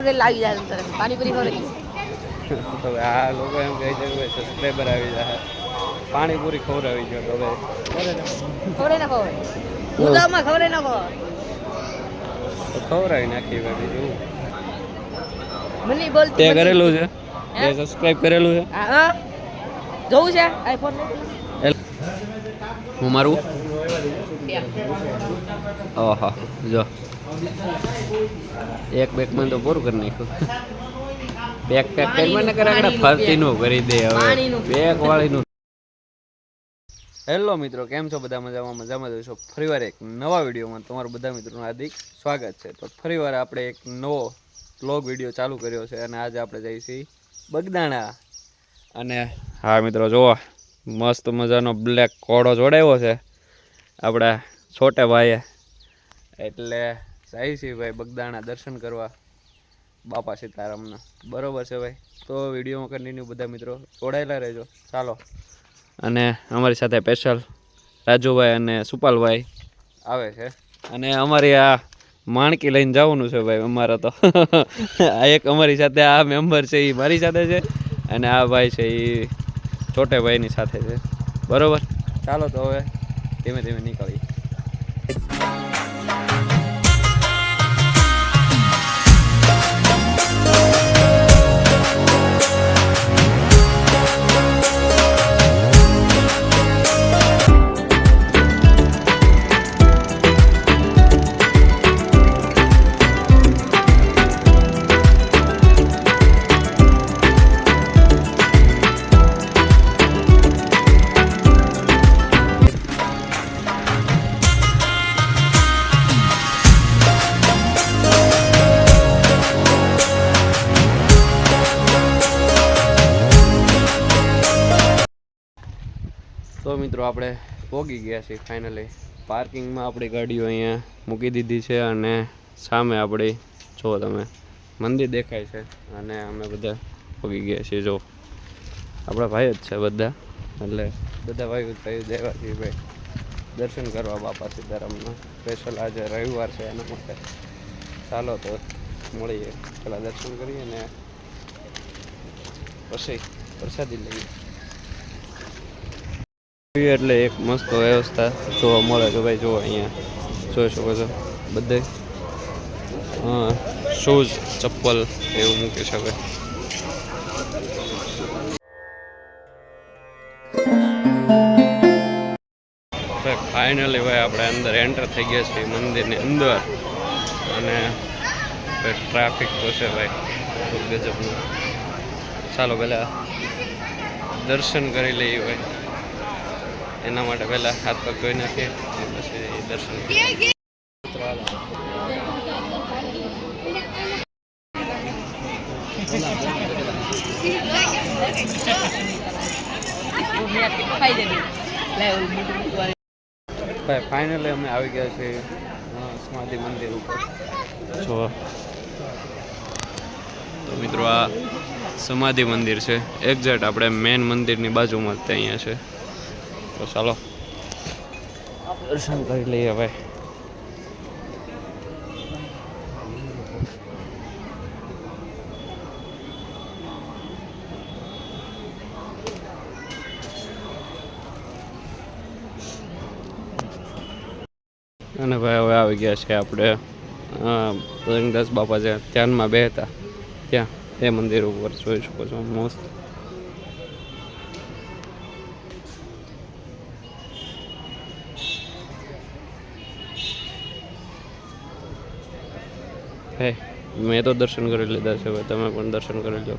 લાગી જાય તરત પાણીપુરી ખવડાવી હવે આ લોકો એમ કહે છે કે સબસ્ક્રાઈબર આવી જાય પાણીપુરી ખવડાવી નાખો મુદ્દામાં નાખો તો ખવડાવી નાખી હવે બીજું. મને બોલતી તે કરેલું છે? તે સબસ્ક્રાઈબ કરેલું છે? હા હા. જોવું છે? આઈફોન હું મારું? ઓહો જો. એક બેકમાં તો પૂરું કરી નાખ્યું. બેક પેક કરી ને કરે આગળ ફરતી નું કરી દે હવે. પેક. વાળીનું. હેલો મિત્રો કેમ છો બધા મજામાં? મજામાં જોઈશો ફરીવાર એક નવા વિડીયોમાં તમારું બધા મિત્રોનું હાર્દિક સ્વાગત છે. તો ફરીવાર આપણે એક નવો બ્લોગ વીડિયો ચાલુ કર્યો છે અને આજે આપણે જઈએ છીએ બગદાણા. અને હા મિત્રો જુઓ મસ્ત મજાનો બ્લેક કોડો જોડાયો છે આપણા છોટે ભાઈએ એટલે જાય છે ભાઈ બગદાણા દર્શન કરવા બાપા સીતારામના. બરોબર છે ભાઈ. તો વિડીયોમાં કન્ટિન્યુ બધા મિત્રો જોડાયેલા રહેજો. ચાલો. અને અમારી સાથે સ્પેશિયલ રાજુભાઈ અને સુપાલભાઈ આવે છે. અને અમારી આ માણકી લઈને જવાનું છે ભાઈ અમારે તો. આ એક અમારી સાથે આ મેમ્બર છે એ મારી સાથે છે અને આ ભાઈ છે એ છોટે ભાઈની સાથે છે. બરોબર? ચાલો તો હવે ધીમે ધીમે નીકળીએ. મિત્રો, આપણે પહોંચી ગયા છીએ ફાઇનલી પાર્કિંગમાં આપણી ગાડીઓ અહીંયા મૂકી દીધી છે અને સામે આપણી જો તમે, મંદિર દેખાય છે અને અમે બધા પહોંચી ગયા છીએ જો આપણા ભાઈ જ છે બધા, એટલે બધા ભાઈઓ ભાઈઓ દેવા છીએ, ભાઈ. દર્શન કરવા બાપા સીતારામના. સ્પેશિયલ આજે રવિવાર છે એના માટે. ચાલો તો મળીએ. પહેલાં દર્શન કરીએ ને પછી પ્રસાદી લઈએ. એટલે એક મસ્ત વ્યવસ્થા જોવા મળે છે ભાઈ જો અહીંયા. જોઈ શકો છો બધે. શૂઝ, ચપ્પલ એવું મૂકી શકે. ફાઇનલી ભાઈ આપણે અંદર એન્ટર થઈ ગયા છીએ મંદિરની અંદર. અને ટ્રાફિક તો છે ભાઈ ગજબનું. ચાલો પહેલાં દર્શન કરી લઈએ ભાઈ. એના માટે પહેલાં હાથ પગ ધોઈ નાખીએ પછી દર્શન કરીએ. ભાઈ ફાઇનલી અમે આવી ગયા છીએ સમાધિ મંદિર ઉપર. જો. તો મિત્રો, આ સમાધિ મંદિર છે. એક્ઝેક્ટ આપણે મેન મંદિરની બાજુમાં જ અહીંયા છે. તો ચાલો. દર્શન કરી લઈએ ભાઈ અને ભાઈ હવે આવી ગયા છે આપણે અ, બાપા જે ધ્યાનમાં બેહતા ત્યાં એ મંદિર ઉપર જોઈ શકો છો મસ્ત. મેં તો દર્શન કરી લીધા છે હવે તમે પણ દર્શન કરી લો.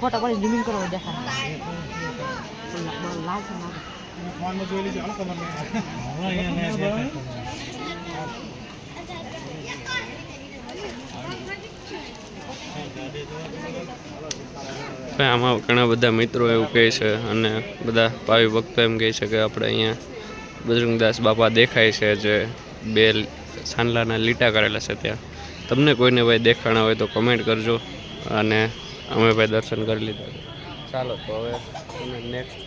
ફોટા પડી ઝૂમિંગ કરો, દેખાય. આમાં ઘણા બધા મિત્રો એવું કહે છે અને બધા ભાવિ ભક્તો એમ કહે છે કે આપણે અહીંયા બજરંગદાસ બાપા દેખાય છે જે બે સાંડલાના લીટા કરેલા છે ત્યાં. તમને કોઈને ભાઈ દેખાણા હોય તો કમેન્ટ કરજો અને અમે ભાઈ દર્શન કરી લીધા. ચાલો તો હવે તમે નેક્સ્ટ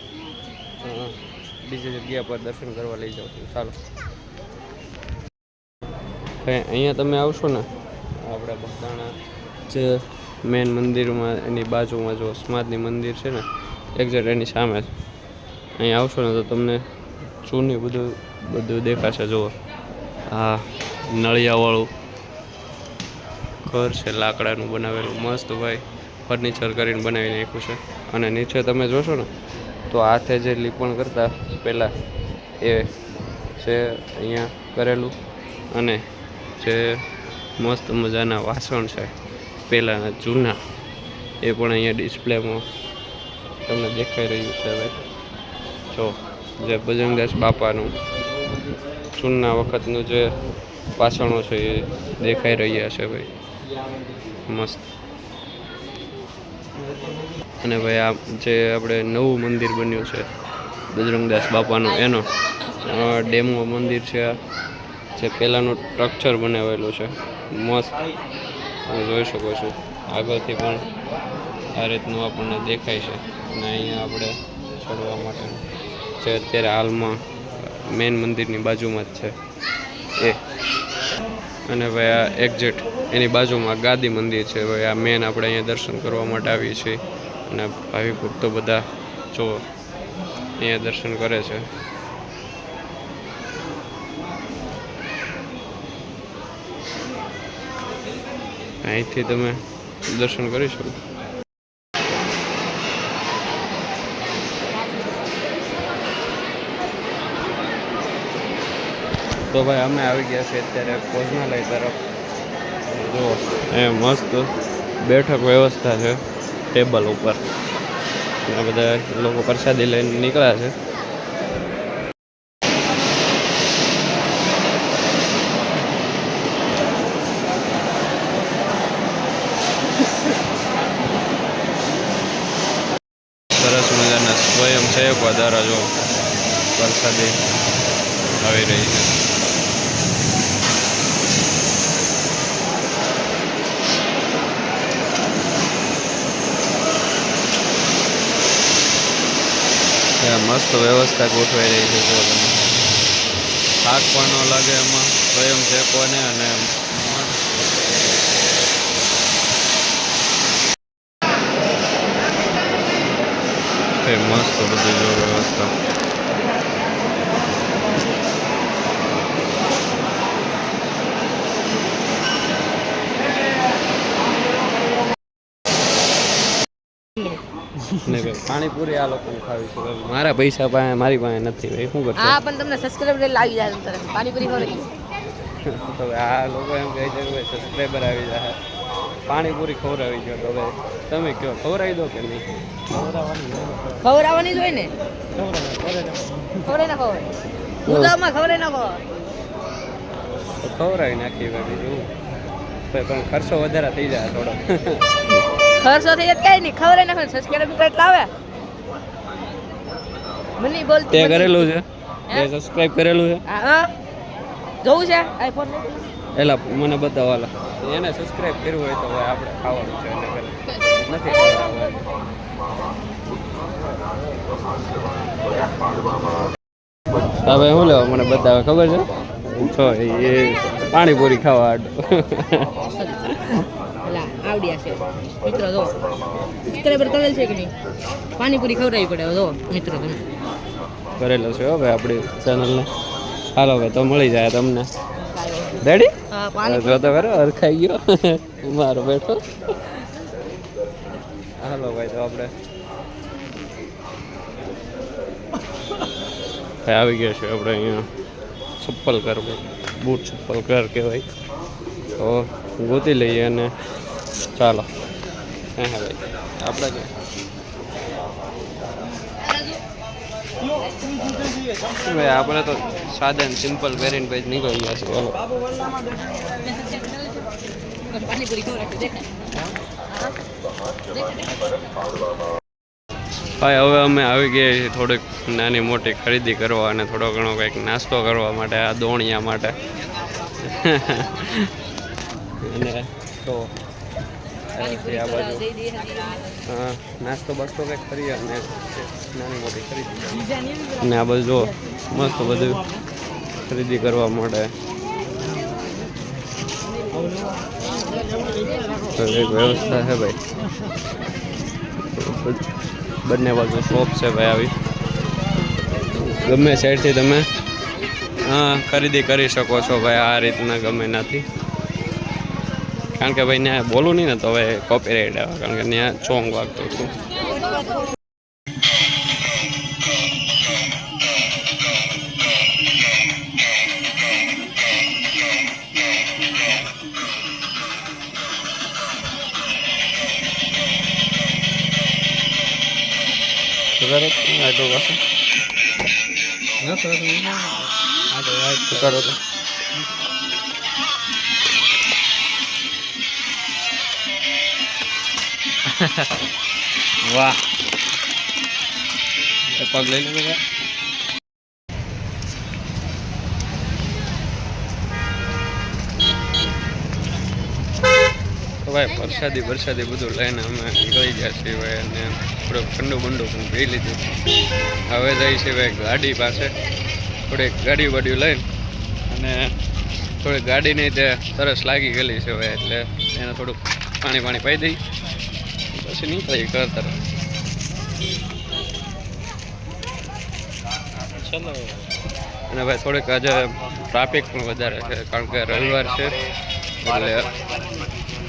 બીજી જગ્યા પર દર્શન કરવા લઈ જાઉં છું ચાલો. ભાઈ અહીંયા તમે આવશો ને? આપણે બગદાણા જે મેન મંદિરમાં એની બાજુમાં જો સમાજની મંદિર છે ને એક્ઝેક્ટ એની સામે જ અહીંયા આવશો ને તો તમને જૂની બધું બધું દેખાશે જુઓ. હા નળિયાવાળું ઘર છે, લાકડાનું બનાવેલું, મસ્ત ભાઈ ફર્નિચર કરીને બનાવી નાખ્યું છે. અને નીચે તમે જોશો ને, તો હાથે જે લીપણ કરતા પહેલાં એ છે અહીંયા કરેલું. અને જે મસ્ત મજાના વાસણ છે પહેલાંના જૂના, એ પણ અહીંયા ડિસ્પ્લેમાં તમને દેખાઈ રહ્યું છે હવે જો, જે બજરંગદાસ બાપાનું જૂના વખતનું જે વાસણો છે, એ દેખાઈ રહ્યા છે ભાઈ. મસ્ત. અને ભાઈ આ જે આપણે નવું મંદિર બન્યું છે, બજરંગદાસ બાપાનું, એનો. ડેમો મંદિર છે જે પહેલાંનું સ્ટ્રક્ચર બનાવેલું છે. મસ્ત. તમે જોઈ શકો છો. આગળથી પણ આ રીતનું આપણને દેખાય છે. અને અહીંયા આપણે ચડવા માટેનું જે અત્યારે હાલમાં મેન મંદિરની બાજુમાં જ છે. એ. અને ભાઈ આ એક્ઝેક્ટ એની બાજુમાં ગાદી મંદિર છે. ભાઈ આ મેન આપણે અહીંયા દર્શન કરવા માટે આવીએ છીએ. અને ભાવિક ભક્તો બધા જો અહીંયા દર્શન કરે છે. અહીંથી તમે દર્શન કરી શકો. તો ભાઈ અમે આવી ગયા છે અત્યારે ભોજનાલય તરફ. જુઓ એ મસ્ત બેઠક વ્યવસ્થા છે, ટેબલ ઉપર. આ બધા લોકો પ્રસાદી લઈને નીકળ્યા છે. સરસ મજાના સ્વયં વધારા જો પ્રસાદી આવી રહી છે ત્યાં મસ્ત વ્યવસ્થા ગોઠવાઈ રહી છે જો તમે. થાક પણ ન લાગે એમાં. સ્વયં શેકવાને અને મસ્ત બધું જો વ્યવસ્થા ને ભાઈ પાણીપુરી આ લોકોને ખાવી છે. મારા પૈસા પાસે મારી પાસે નથી ભાઈ શું કરશો? હા પણ તમને સબસ્ક્રાઇબ લાવી જાય તરત પાણીપુરી ખવડાવી તો આ લોકો એમ કહે છે કે સબસ્ક્રાઇબર સબસ્ક્રાઈબર આવી જાય. પાણીપુરી ખવડાવી ગયો તો હવે. તમે કહો ખવડાવી દો કે નહીં? ખવડાવવાની જ હોય ને? ખવડાવી ના ખવડાવી ઉદામાં ખવડાવી ના ખવડાવી ખવડાવી નાખી ભાઈ બીજું. પણ ખર્ચો વધારે થઈ જાય થોડો ખર્ચો થઈ જાય કઈ નહીં. ખવડાવી નાખો સબસ્ક્રાઇબ એટલા આવે. મને બોલ તે કરેલું છે? તે સબસ્ક્રાઇબ કરેલું છે? હા. જોવું છે? આઈફોન એલા મને બતાવાલા એને સબસ્ક્રાઇબ કર્યું હોય તો હવે આપણે ખાવાનું છે એટલે નથી હવે શું લેવા મને બતાવે ખબર છે? છો એ પાણીપુરી ખાવા હાટુ. આવડ્યા છે. મિત્રો જો. સબસ્ક્રાઈબર કરેલ છે કે નહીં? પાણીપુરી ખવડાવી પડે જો મિત્રો તમે. કરેલો છે હવે આપણી ચેનલને હાલો ભાઈ તો મળી જાય તમને. રેડી હા જો તો ખરો અરખાઈ ગયો. મારો બેઠો. હાલો ભાઈ તો આપણે ભાઈ આવી ગયા છે આપણે અહીંયા. ચપ્પલ કર બૂટ ચપ્પલ કર કહેવાય. તો ગોતી લઈએ અને ચાલો. હા હા ભાઈ આપણે ભાઈ આપણે તો સાદા સિમ્પલ પહેરીને પછી નીકળી ગયા છે દેખાય ભાઈ, હવે અમે આવી ગયા છીએ થોડીક નાની મોટી ખરીદી કરવા અને થોડો ઘણો કંઈક નાસ્તો કરવા માટે, આ દોણિયા માટે. અને તો આ બાજુ. નાસ્તો બાસ્તો કંઈક કરી અને નાની મોટી ખરીદી અને આ બાજુ મસ્ત બધું ખરીદી કરવા માટે તો એક વ્યવસ્થા છે ભાઈ. બંને બાજુ શોપ છે ભાઈ આવી. ગમે સાઈડથી તમે હા ખરીદી કરી શકો છો ભાઈ આ રીતના ગમે નાથી કારણ કે ભાઈ ત્યાં બોલું નહીં ને તો હવે કોપીરાઇટ આવે કારણ કે ત્યાં ચોંગ વાગતો હતું. સુધારો આટલો પાસે કરો તો. વાહ. પગ લઈ લે બધા તો ભાઈ, વરસાદી વરસાદી બધું લઈને અમે નીકળી ગયા છીએ ભાઈ, અને થોડો ઠંડુ બંડુ પણ પી લીધું. હવે જઈ છે ભાઈ ગાડી પાસે. થોડીક ગાડી વાડી લઈને, અને થોડીક ગાડીની તે તરસ લાગી ગયેલી છે ભાઈ, એટલે એને થોડુંક પાણી પાણી પાઈ દઈ. પછી નીકળી ઘર તરફ ચલો. અને ભાઈ થોડીક આજે ટ્રાફિક પણ વધારે છે કારણ કે રવિવાર છે એટલે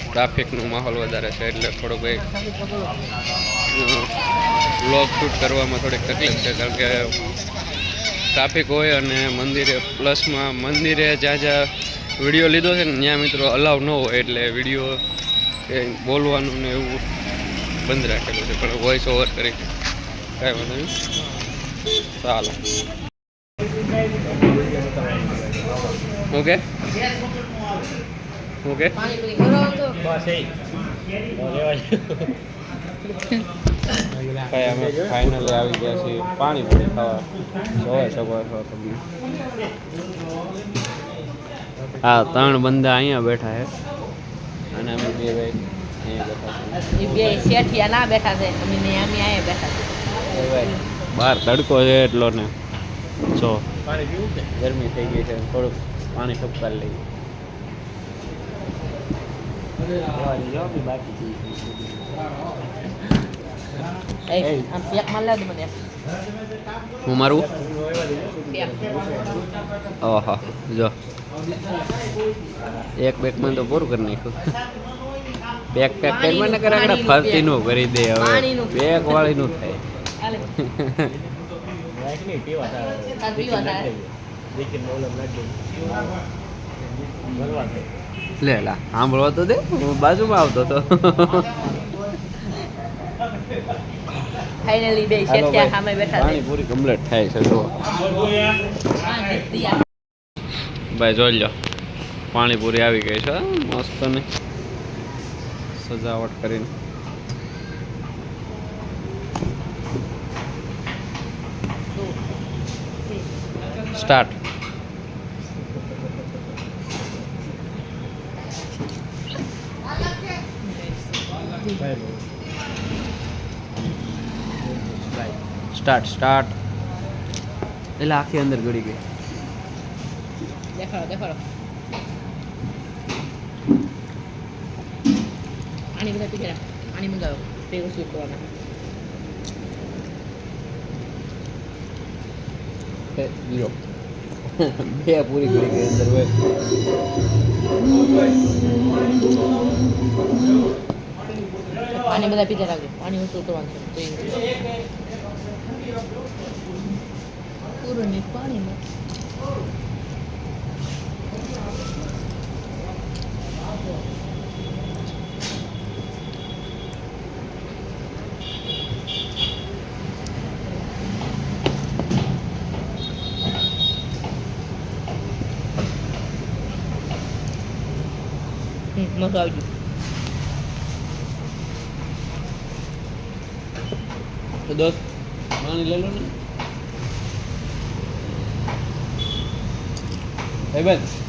ટ્રાફિકનો માહોલ વધારે છે એટલે થોડો ભાઈ બ્લોગ શૂટ કરવામાં થોડીક તકલીફ છે કારણ કે ટ્રાફિક હોય અને મંદિરે પ્લસમાં મંદિરે જ્યાં જ્યાં વીડિયો લીધો છે ને ત્યાં મિત્રો અલાવ ન હોય એટલે વીડિયો બોલવાનું ને એવું બંધ રાખેલું છે પણ વોઇસ ઓવર કરી કાંઈ વાંધો નહીં. ચાલો. ઓકે ઓકે ભાઈ અમે ફાઇનલી આવી ગયા છીએ. પાણીપુરી ખાવા. જોવા શકો છો તમે હા ત્રણ બંદા અહીંયા બેઠા છે. અને અમે બે ભાઈ. એ બે શેઠિયા ના બેઠા છે અમે ને અમે અહીંયા બેઠા છે. બહાર તડકો છે એટલો ને. જો ગરમી થઈ ગઈ છે થોડુંક પાણી ઠપકાર લઈએ હું મારું? ઓહો જો. એક બેકમાં તો પૂરું કરી નાખ્યું. પેક પેક કરી મને કરે આપણે ફરતી નું કરી દે હવે. બેક વાળી નું થાય. લે લા સાંભળવા તો દે હું બાજુમાં આવતો તો. ફાઇનલી બે શેઠિયા સામે બેઠા છે. પૂરી કમ્પ્લીટ થાય છે જો ભાઈ જોઈ લો પાણીપુરી આવી ગઈ છે મસ્ત ને સજાવટ કરીને. સ્ટાર્ટ સ્ટાર્ટ સ્ટાર્ટ એટલે આખી અંદર ગળી ગઈ. દેખાડો દેખાડો. પાણી બધા પી ગયા પાણી મંગાવો તે વસ્તુ કરવાના બે જીરો બે પૂરી ગળી ગઈ અંદર હોય પાણી બધા પીધા રાખજો પાણી વસ્તુ કરવાનું છે તો એ પૂરું નહીં પાણીમાં doydu. દોસ્ત પાણી લઈ લો ને ભાઈ ભાઈ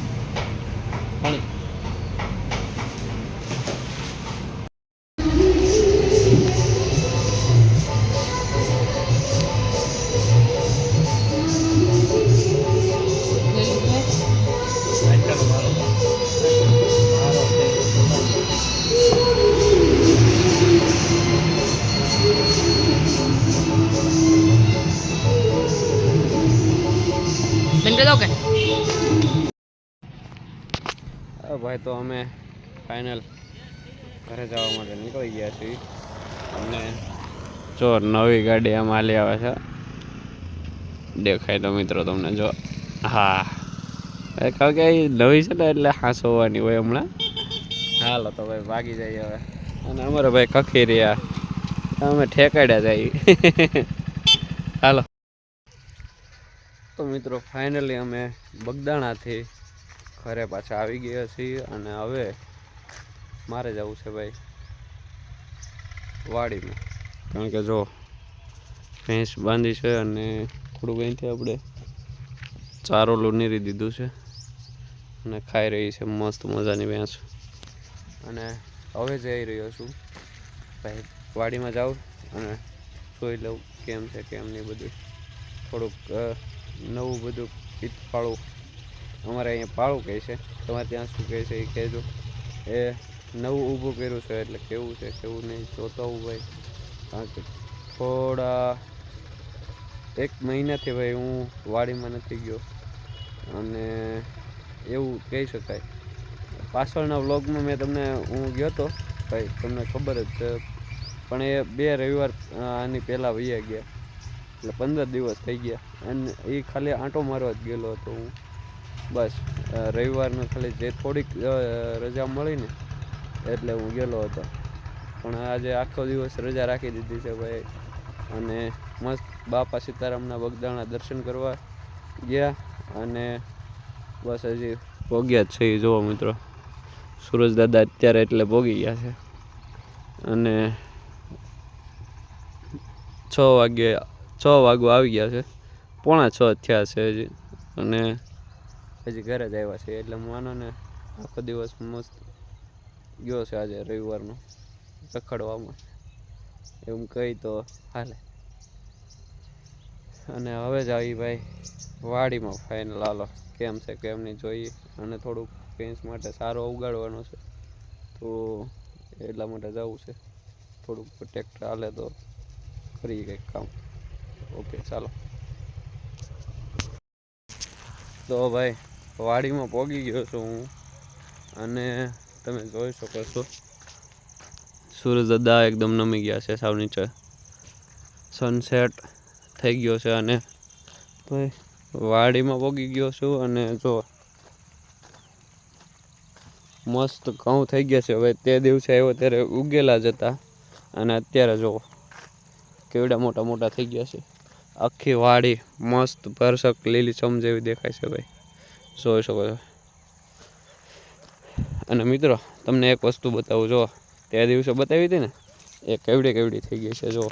ભાઈ, તો અમે ફાઇનલ ઘરે જવા માટે નીકળી ગયા છીએ. અને જો નવી ગાડી આમ હાલી આવે છે. દેખાય તો મિત્રો તમને જો. હા. કારણ કે નવી છે ને, એટલે હાંસ હોવાની હોય હમણાં. હાલો તો ભાઈ, ભાગી જઈએ હવે. અને અમારે ભાઈ કખી રહ્યા અમે ઠેકાડ્યા જઈએ હાલો. તો મિત્રો ફાઇનલી અમે બગદાણાથી ઘરે પાછા આવી ગયા છીએ અને હવે મારે જવું છે ભાઈ વાડીમાં. કારણ કે જો ભેંસ બાંધી છે અને થોડુંક અહીંથી આપણે ચારો નીરી દીધું છે અને ખાઈ રહી છે મસ્ત મજાની ભેંસ. અને હવે જઈ રહ્યો છું. ભાઈ, વાડીમાં જાઉં અને જોઈ લઉં કેમ છે, કેમ નહીં બધું. થોડુંક નવું બધું પીતફાળું અમારે અહીંયા પાળું કહે છે. તમારે ત્યાં શું કહે છે એ કહેજો. એ નવું ઊભું કર્યું છે એટલે કેવું છે, કેવું નહીં, જોતો હું ભાઈ. કારણ કે થોડા એક મહિનાથી ભાઈ હું વાડીમાં નથી ગયો. અને એવું કહી શકાય. પાછળના વ્લોગમાં મેં તમને, હું ગયો હતો ભાઈ, તમને ખબર જ છે. પણ એ બે રવિવાર આની પહેલાં વૈયા ગયા. એટલે પંદર દિવસ થઈ ગયા. અને એ ખાલી આંટો મારવા જ ગયેલો હતો હું. બસ રવિવારનું ખાલી જે થોડીક રજા મળી ને એટલે હું ગયેલો હતો. પણ આજે આખો દિવસ રજા રાખી દીધી છે ભાઈ. અને મસ્ત બાપા સીતારામના બગદાણા દર્શન કરવા ગયા અને બસ હજી ભોગ્યા જ છે એ જુઓ મિત્રો. સુરજ દાદા અત્યારે એટલે ભોગી ગયા છે. અને છ વાગે, છ વાગો આવી ગયા છે. પોણા છ થયા છે હજી. અને હજી ઘરે જ આવ્યા છે, એટલે માનો ને આખો દિવસ મસ્ત ગયો છે આજે રવિવારનો, રખડવામાં. એમ કહી તો હાલે. અને હવે જ આવી ભાઈ વાડીમાં ફાઇનલ હાલો, કેમ છે, કેમ નહીં જોઈએ. અને થોડુંક ફેન્સ માટે સારો ઉગાડવાનો છે, તો એટલા માટે જવું છે. થોડુંક ટ્રેક્ટર હાલે તો કરીએ કંઈક કામ. ઓકે ચાલો. તો ભાઈ વાડીમાં પોગી ગયો છું હું. અને તમે જોઈ શકો છો. સૂરજ દાદા એકદમ નમી ગયા છે સાવ નીચે. સનસેટ થઈ ગયો છે અને ભાઈ, વાડીમાં પોગી ગયો છું અને જો મસ્ત ઘઉં થઈ ગયા છે. હવે તે દિવસે આવ્યો ત્યારે ઉગેલા જ હતા. અને અત્યારે જુઓ કેવડા મોટા મોટા થઈ ગયા છે. આખી વાડી મસ્ત ભરસક લીલીછમ જેવી દેખાય છે ભાઈ. જોઈ શકો છો. અને મિત્રો, તમને એક વસ્તુ બતાવું જો તે દિવસે બતાવી હતી ને, એ કેવડી કેવડી થઈ ગઈ છે જો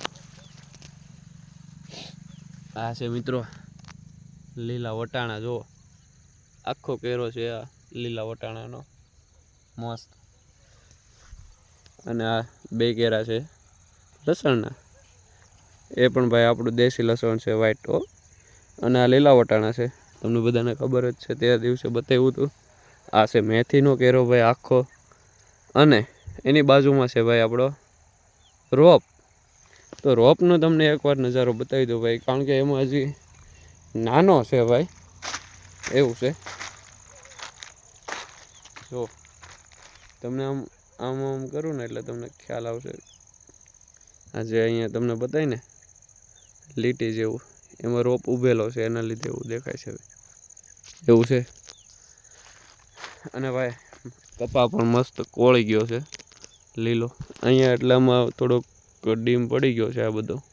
આ છે મિત્રો, લીલા વટાણા જો આખો કેરો છે આ લીલા વટાણાનો. મસ્ત. અને આ બે કેરા છે લસણના. એ પણ ભાઈ આપણું દેશી લસણ છે વ્હાઈટ અને આ લીલા વટાણા છે. તમને બધાને ખબર જ છે, તે દિવસે બતાવ્યું હતું. આ છે મેથીનો કેરો ભાઈ આખો. અને એની બાજુમાં છે ભાઈ આપણો રોપ. તો રોપનો તમને એકવાર નજારો બતાવી દો ભાઈ, કારણ કે એમાં હજી નાનો છે ભાઈ. એવું છે. જો, તમને આમ આમ આમ કરું ને એટલે તમને ખ્યાલ આવશે. આજે અહીંયા તમને બતાવીને લીટી જેવું, એમાં રોપ ઉભેલો છે, એના લીધે એવું દેખાય છે. એવું છે? અને ભાઈ કપા પણ મસ્ત કોળી ગયો છે, લીલો. અહીંયા એટલામાં થોડોક ડીમ પડી ગયો છે આ બધો.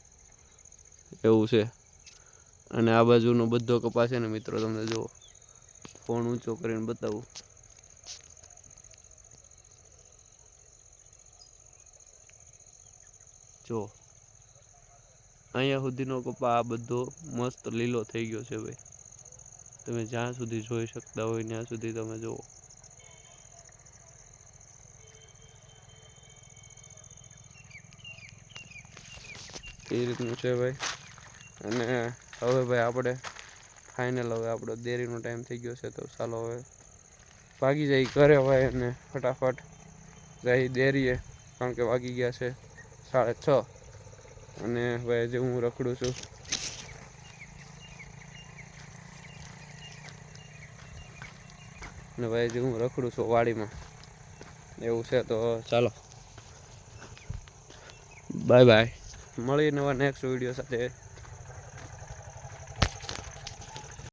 એવું છે. અને આ બાજુનો બધો કપા છે ને મિત્રો, તમને જુઓ. ફોન ઊંચો કરીને બતાવું. જો. અહીંયા સુધીનો કપા આ બધો મસ્ત લીલો થઈ ગયો છે ભાઈ. તમે જ્યાં સુધી જોઈ શકતા હોય, ત્યાં સુધી તમે જુઓ. એ રીતનું છે ભાઈ. અને હવે ભાઈ આપણે ફાઇનલ હવે આપણો દેરીનો ટાઈમ થઈ ગયો છે, તો ચાલો હવે ભાગી જાય ઘરે ભાઈ અને ફટાફટ જાય દેરીએ, કારણ કે વાગી ગયા છે સાડા છ. અને ભાઈ જે હું રખડું છું. અને ભાઈ હું રખડું છું વાડીમાં. એવું છે તો ચાલો. બાય બાય મળી નવા નેક્સ્ટ વીડિયો સાથે.